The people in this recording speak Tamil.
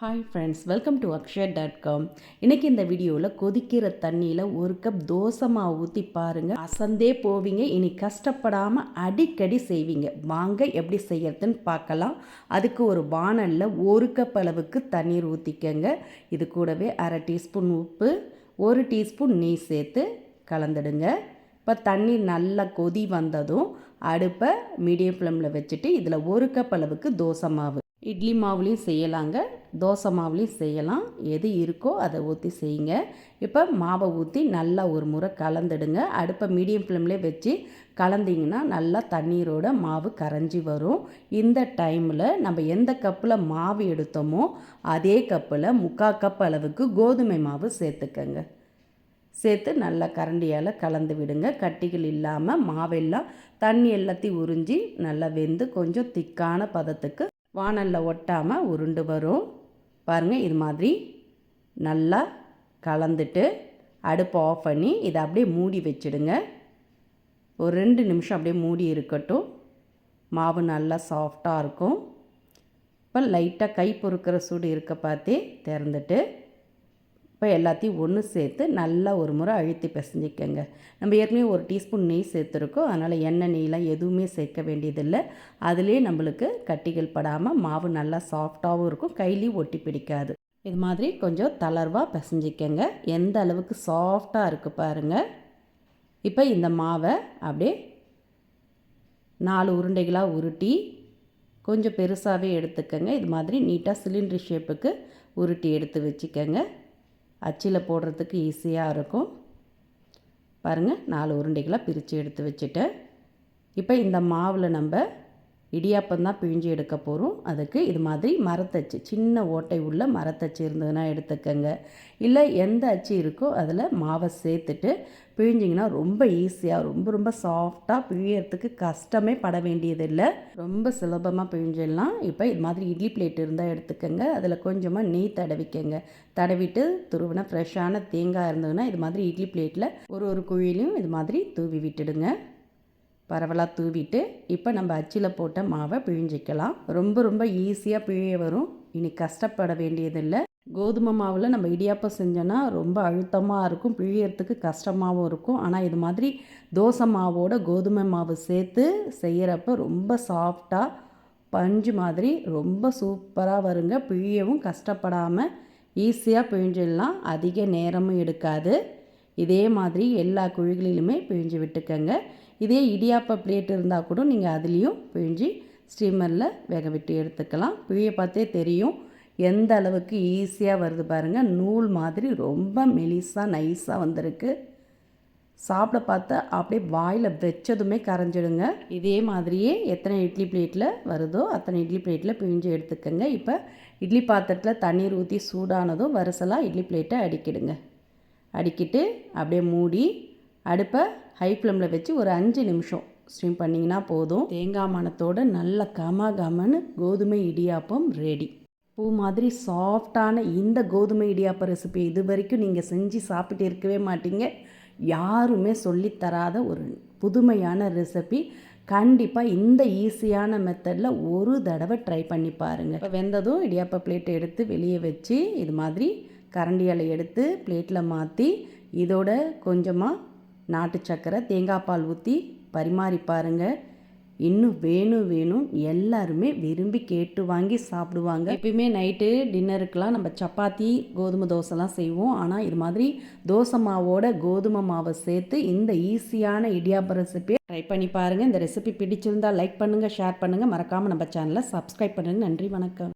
Hi friends welcome to Akshaya dot com இன்றைக்கி இந்த வீடியோவில் கொதிக்கிற தண்ணியில் ஒரு கப் தோசை மாவு ஊற்றி பாருங்கள் அசந்தே போவீங்க இனி கஷ்டப்படாமல் அடிக்கடி செய்வீங்க. வாங்க எப்படி செய்யறதுன்னு பார்க்கலாம். அதுக்கு ஒரு வானலில் ஒரு கப் அளவுக்கு தண்ணீர் ஊற்றிக்கங்க இது கூடவே அரை டீஸ்பூன் உப்பு ஒரு டீஸ்பூன் நெய் சேர்த்து கலந்துடுங்க. இப்போ தண்ணீர் நல்லா கொதி வந்ததும் அடுப்பை மீடியம் ஃப்ளேமில் வச்சுட்டு இதில் ஒரு கப் அளவுக்கு தோசை மாவு இட்லி மாவுலேயும் செய்யலாங்க. தோசை மாவுலேயும் செய்யலாம். எது இருக்கோ அதை ஊற்றி செய்யுங்க. இப்போ மாவை ஊற்றி நல்லா ஒரு முறை கலந்துடுங்க. அடுப்பை மீடியம் ஃப்ளேம்லேயே வச்சு கலந்திங்கன்னா நல்லா தண்ணீரோட மாவு கரைஞ்சி வரும். இந்த டைமில் நம்ம எந்த கப்பில் மாவு எடுத்தோமோ அதே கப்பில் முக்கால் கப் அளவுக்கு கோதுமை மாவு சேர்த்துக்கங்க. சேர்த்து நல்லா கரண்டியால் கலந்து விடுங்க. கட்டிகள் இல்லாமல் மாவெல்லாம் தண்ணி எல்லாத்தையும் உறிஞ்சி நல்லா வெந்து கொஞ்சம் திக்கான பதத்துக்கு வானலில் ஒட்டாமல் உருண்டு வரும். பாருங்கள் இது மாதிரி நல்லா கலந்துட்டு அடுப்பை ஆஃப் பண்ணி இதை அப்படியே மூடி வச்சுடுங்க. ஒரு ரெண்டு நிமிஷம் அப்படியே மூடி இருக்கட்டும். மாவு நல்லா சாஃப்டாக இருக்கும். இப்போ லைட்டாக கை பொறுக்கிற சூடு இருக்க பார்த்து திறந்துட்டு இப்போ எல்லாத்தையும் ஒன்று சேர்த்து நல்லா ஒரு முறை அழுத்தி பிசைஞ்சிக்கங்க. நம்ம ஏற்கனவே ஒரு டீஸ்பூன் நெய் சேர்த்துருக்கோம். அதனால் எண்ணெய் நெய்லாம் எதுவுமே சேர்க்க வேண்டியதில்லை. அதிலே நம்மளுக்கு கட்டிகள் படாமல் மாவு நல்லா சாஃப்டாகவும் இருக்கும். கையிலையும் ஒட்டி பிடிக்காது. இது மாதிரி கொஞ்சம் தளர்வாக பிசைஞ்சிக்கங்க. எந்த அளவுக்கு சாஃப்டாக இருக்குது பாருங்கள் இப்போ இந்த மாவை அப்படியே நாலு உருண்டைகளாக உருட்டி கொஞ்சம் பெருசாகவே எடுத்துக்கங்க. இது மாதிரி நீட்டாக சிலிண்ட்ரு ஷேப்புக்கு உருட்டி எடுத்து வச்சுக்கோங்க. அச்சில் போடுறதுக்கு ஈஸியாக இருக்கும். பாருங்கள் நாலு உருண்டைகளாக பிரித்து எடுத்து வச்சுட்டேன் இப்போ இந்த மாவில் நம்ம இடியாப்பம் தான் பிழிஞ்சு எடுக்க போகிறோம் அதுக்கு இது மாதிரி மரத்தச்சு சின்ன ஓட்டை உள்ள மரத்தச்சு இருந்ததுன்னா எடுத்துக்கங்க. இல்லை எந்த அச்சு இருக்கோ அதில் மாவை சேர்த்துட்டு பிழிஞ்சிங்கன்னா ரொம்ப ஈஸியாக ரொம்ப ரொம்ப சாஃப்டாக பிழியறதுக்கு கஷ்டமே பட வேண்டியதில்லை. ரொம்ப சுலபமாக பிழிஞ்சிடலாம். இப்போ இது மாதிரி இட்லி பிளேட் இருந்தால் எடுத்துக்கோங்க. அதில் கொஞ்சமாக நெய் தடவிக்கங்க. தடவிட்டு துருவினா ஃப்ரெஷ்ஷான தேங்காய் இருந்ததுன்னா இது மாதிரி இட்லி பிளேட்டில் ஒரு ஒரு குழியிலையும் இது மாதிரி தூவி விட்டுடுங்க. பரவலாக தூவிட்டு இப்போ நம்ம அச்சில் போட்ட மாவை பிழிஞ்சிக்கலாம். ரொம்ப ரொம்ப ஈஸியாக பிழிய வரும். இனி கஷ்டப்பட வேண்டியதில்லை. கோதுமை மாவில் நம்ம இடியாப்பம் செஞ்சோன்னா ரொம்ப அழுத்தமாக இருக்கும் பிழியறதுக்கு கஷ்டமாகவும் இருக்கும். ஆனால் இது மாதிரி தோசை மாவோட கோதுமை மாவு சேர்த்து செய்கிறப்ப ரொம்ப சாஃப்டாக பஞ்சு மாதிரி ரொம்ப சூப்பராக வருங்க. பிழியவும் கஷ்டப்படாமல் ஈஸியாக பிழிஞ்சிடலாம். அதிக நேரமும் எடுக்காது. இதே மாதிரி எல்லா குழிகளிலுமே பிழிஞ்சு விட்டுக்கங்க. இதே இடியாப்ப பிளேட் இருந்தால் கூட நீங்கள் அதுலேயும் பிழிஞ்சு ஸ்டீமரில் வேக விட்டு எடுத்துக்கலாம். பிழிய பார்த்தே தெரியும். எந்த அளவுக்கு ஈஸியாக வருது பாருங்கள் நூல் மாதிரி ரொம்ப மெலிசாக நைஸாக வந்திருக்கு. சாப்பிட பார்த்தா அப்படியே வாயில் வச்சதுமே கரைஞ்சிடுங்க. இதே மாதிரியே எத்தனை இட்லி பிளேட்டில் வருதோ அத்தனை இட்லி பிளேட்டில் பிழிஞ்சு எடுத்துக்கோங்க. இப்போ இட்லி பாத்திரத்தில் தண்ணீர் ஊற்றி சூடானதும் வரிசலாக இட்லி பிளேட்டை அடிக்கிடுங்க. அடிக்கிட்டு அப்படியே மூடி அடுப்பை ஹை ஃப்ளேமில் வச்சு ஒரு அஞ்சு நிமிஷம் ஸ்டீம் பண்ணிங்கன்னா போதும். தேங்காய் மணத்தோடு நல்ல கம கமன்னு கோதுமை இடியாப்பம் ரெடி பூ மாதிரி சாஃப்டான இந்த கோதுமை இடியாப்ப ரெசிபி இது வரைக்கும் நீங்கள் செஞ்சு சாப்பிட்டு இருக்கவே மாட்டீங்க. யாருமே சொல்லித்தராத ஒரு புதுமையான ரெசிபி கண்டிப்பாக இந்த ஈஸியான மெத்தடில் ஒரு தடவை ட்ரை பண்ணி பாருங்கள் இப்போ வெந்ததும் இடியாப்ப பிளேட்டை எடுத்து வெளியே வச்சு இது மாதிரி கரண்டியால் எடுத்து பிளேட்டில் மாற்றி இதோட கொஞ்சமாக நாட்டு சக்கரை தேங்காய் பால் ஊற்றி பரிமாறி பாருங்கள் இன்னும் வேணும் வேணும் எல்லாருமே விரும்பி கேட்டு வாங்கி சாப்பிடுவாங்க. எப்பயுமே நைட்டு டின்னருக்கெலாம் நம்ம சப்பாத்தி கோதுமை தோசைலாம் செய்வோம். ஆனால் இது மாதிரி தோசை மாவோட கோதுமை மாவை சேர்த்து இந்த ஈஸியான இடியாப்ப ரெசிபியை ட்ரை பண்ணி பாருங்கள் இந்த ரெசிபி பிடிச்சிருந்தால் லைக் பண்ணுங்கள் ஷேர் பண்ணுங்கள் மறக்காமல் நம்ம சேனலை சப்ஸ்கிரைப் பண்ணுங்கள் நன்றி வணக்கம்.